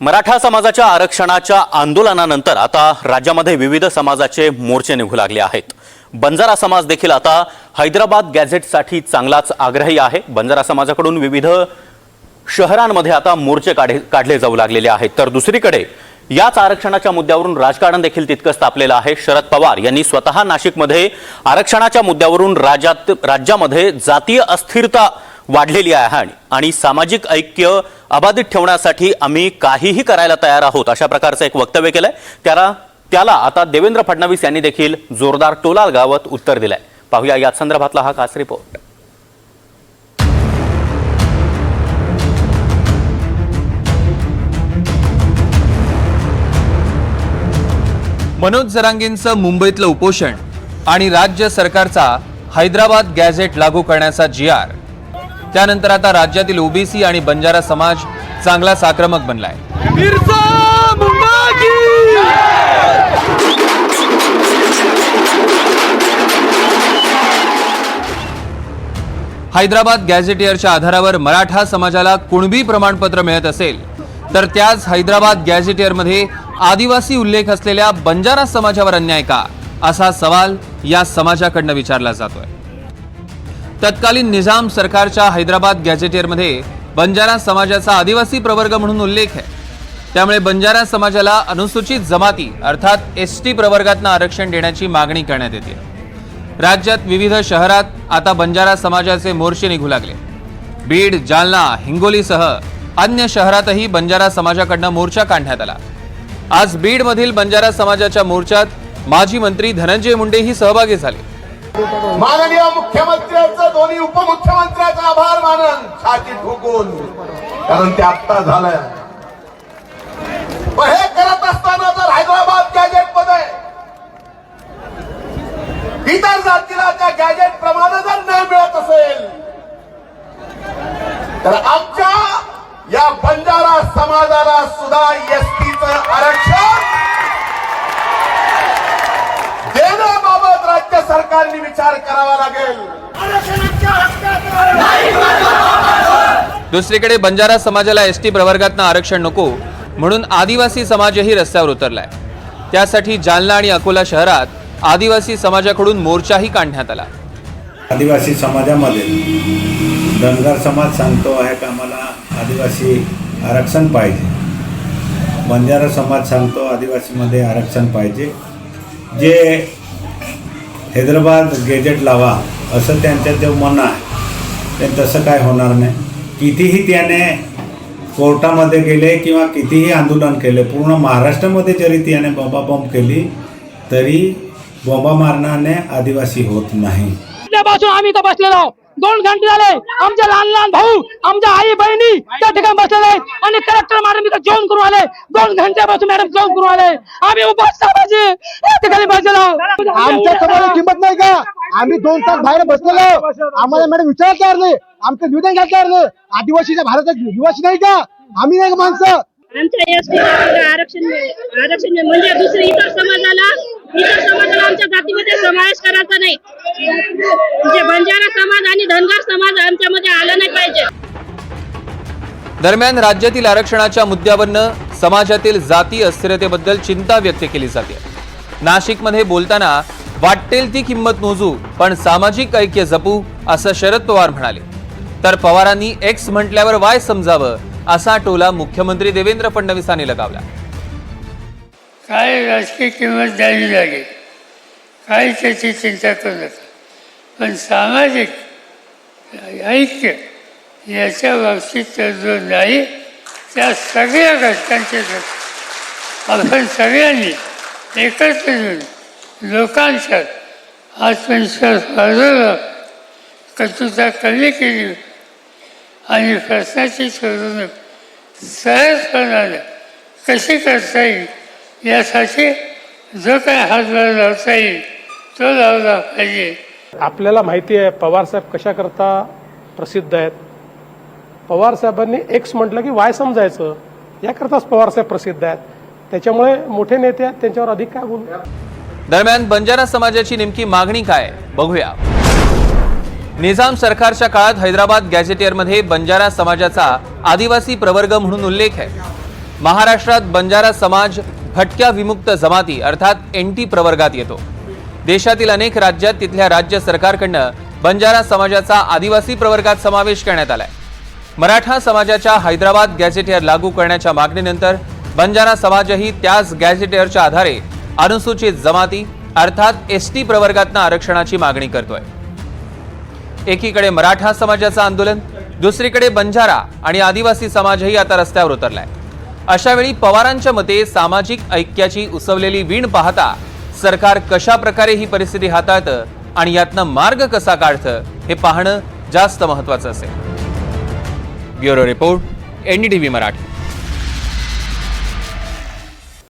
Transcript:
मराठा समाजाच्या आरक्षणाच्या आंदोलनानंतर आता राज्यामध्ये विविध समाजाचे मोर्चे निघू लागले आहेत. बंजारा समाज देखील आता हैदराबाद गॅझेटसाठी चांगलाच आग्रही आहे. बंजारा समाजाकडून विविध शहरांमध्ये आता मोर्चे काढे काढले जाऊ लागलेले आहेत. तर दुसरीकडे याच आरक्षणाच्या मुद्द्यावरून राजकारण देखील तितकंच तापलेलं आहे. शरद पवार यांनी स्वतः नाशिकमध्ये आरक्षणाच्या मुद्द्यावरून राज्यात राज्यामध्ये जातीय अस्थिरता वाढलेली आहे आणि- आणि सामाजिक ऐक्य अबाधित ठेवण्यासाठी आम्ही काहीही करायला तयार आहोत अशा प्रकारचं एक वक्तव्य केलंय. त्याला त्याला आता देवेंद्र फडणवीस यांनी देखील जोरदार टोला गावत उत्तर दिलंय. पाहूया याच संदर्भातला हा खास रिपोर्ट. मनोज जरांगेंचं मुंबईतलं उपोषण आणि राज्य सरकारचा हैदराबाद गॅझेट लागू करण्याचा जी आर. त्यानंतर आता राज्यातील ओबीसी आणि बंजारा समाज चांगलाच आक्रमक बनलाय. हैदराबाद गॅझेटियरच्या आधारावर मराठा समाजाला कुणबी प्रमाणपत्र मिळत असेल तर त्याच हैदराबाद गॅझेटियरमध्ये आदिवासी उल्लेख असलेल्या बंजारा समाजावर अन्याय का? असा सवाल या समाजाकडनं विचारला जातोय. तत्कालीन निजाम सरकारच्या हैदराबाद गॅझेटियरमध्ये बंजारा समाजाचा आदिवासी प्रवर्ग म्हणून उल्लेख आहे. त्यामुळे बंजारा समाजाला अनुसूचित जमाती अर्थात एस टी प्रवर्गातनं आरक्षण देण्याची मागणी करण्यात येते. राज्यात विविध शहरात आता बंजारा समाजाचे मोर्चे निघू लागले. बीड जालना हिंगोलीसह अन्य शहरातही बंजारा समाजाकडनं मोर्चा काढण्यात आला. आज बीडमधील बंजारा समाजाच्या मोर्चात माजी मंत्री धनंजय मुंडेही सहभागी झाले. माननीय मुख्यमंत्र्यांचं दोन्ही उपमुख्यमंत्र्यांचा आभार मानन छाती ठोकून. कारण ते आत्ता झालंय. हे करत असताना जर हैदराबाद गॅजेटमध्ये इतर जातीला त्या गॅजेट प्रमाणे जर न्याय मिळत असेल तर आमच्या या बंजारा समाजाला सुद्धा सरकारने विचार करावा लागेल. दुसरीकडे बंजारा समाजाला एस टी प्रवर्गातनं आरक्षण नको म्हणून आदिवासी समाजही रस्त्यावर उतरलाय. त्यासाठी जालना आणि अकोला शहरात आदिवासी समाजाकडून मोर्चाही काढण्यात आला. आदिवासी समाजामध्ये धनगर समाज सांगतो आहे का आम्हाला आदिवासी आरक्षण पाहिजे. बंजारा समाज सांगतो आदिवासीमध्ये आरक्षण पाहिजे. जे हैदराबाद गेजेट लावा असं त्यांचं जे म्हणणं आहे. ते तसं काय होणार नाही. कितीही त्याने कोर्टामध्ये गेले किंवा कितीही आंदोलन केले पूर्ण महाराष्ट्रामध्ये जरी त्याने बॉम्बाबॉम्ब केली तरी बॉम्बा मारण्याने आदिवासी होत नाही. आम्ही तपासलेलो दोन घंटे झाले. आमचे लहान लहान भाऊ आमच्या आई बहिणी त्या ठिकाणी बसलेले आहेत. आणि कलेक्टर मॅडम इथं जेवण करून आले. दोन घंट्यापासून मॅडम जेवण करून आले. आम्ही उपास साहेबाची या ठिकाणी बसलेलो आहोत. आमच्या समाजाला किंमत नाही का? आम्ही दोन तास बाहेर बसलेलो आहोत. आम्हाला मॅडम विचारत तयार नाही. आमचं निवेदन घ्यायला तयार नाही. आदिवासीच्या भारतात निवासी नाही का? आम्ही नाही का माणसं? आमच्या एस आरक्षण आरक्षण म्हणजे दुसरी इतर समाजाला इतर समाजाला आमच्या जातीमध्ये समावेश करायचा नाही. म्हणजे बंजारा समाज आणि धनगर समाज आमच्यामध्ये आला नाही पाहिजे. दरम्यान राज्यातील आरक्षणाच्या मुद्द्यावरनं समाजातील जाती अस्थिरतेबद्दल चिंता व्यक्त केली जाते. नाशिकमध्ये बोलताना वाटेल ती किंमत मोजू पण सामाजिक ऐक्य जपू असं शरद पवार म्हणाले. तर पवारांनी एक्स म्हटल्यावर वाय समजावं असा टोला मुख्यमंत्री देवेंद्र फडणवीसांनी लगावला. काय राजकीय किंमत द्यावी लागेल काय त्याची चिंता करू नका. पण सामाजिक ऐक्य याच्या बाबतीत जो नाही त्या सगळ्या घटकांचे आपण सगळ्यांनी एकत्र येऊन लोकांच्यात आत्मविश्वास वाढवला कटुता कमी केली आणि प्रश्नाची सोडवणूक सहजपणानं कशी करता येईल? यासाठी जो काय हातभार लावता येईल तो लावला पाहिजे. आपल्याला माहिती आहे पवारसाहेब कशाकरता प्रसिद्ध आहेत? पवारसाहेबांनी एक्स म्हटलं की वाय समजायचं. याकरताच पवारसाहेब प्रसिद्ध आहेत. त्याच्यामुळे मोठे नेते आहेत त्यांच्यावर अधिक काय बोलू? दरम्यान बंजारा समाजाची नेमकी मागणी काय? बघूया. निजाम सरकारच्या काळात हैदराबाद गॅझेटियरमध्ये बंजारा समाजाचा आदिवासी प्रवर्ग म्हणून उल्लेख आहे. महाराष्ट्रात बंजारा समाज भटक्या विमुक्त जमाती अर्थात एन टी प्रवर्गात येतो. देशातील अनेक राज्यात तिथल्या राज्य सरकारकडनं बंजारा समाजाचा आदिवासी प्रवर्गात समावेश करण्यात आलाय. मराठा समाजाच्या हैदराबाद गॅझेटियर लागू करण्याच्या मागणीनंतर बंजारा समाजही त्याच गॅझेटियरच्या आधारे अनुसूचित जमाती अर्थात एस टी प्रवर्गातनं आरक्षणाची मागणी करतोय. एकीकडे मराठा समाजाचं आंदोलन दुसरीकडे बंजारा आणि आदिवासी समाजही आता रस्त्यावर उतरलाय. अशावेळी पवारांच्या मते सामाजिक ऐक्याची उसवलेली वीण पाहता सरकार कशा प्रकारे ही परिस्थिती हाताळतं आणि यातनं मार्ग कसा काढतं हे पाहणं जास्त महत्वाचं असेल. Bureau report NDTV Marathi.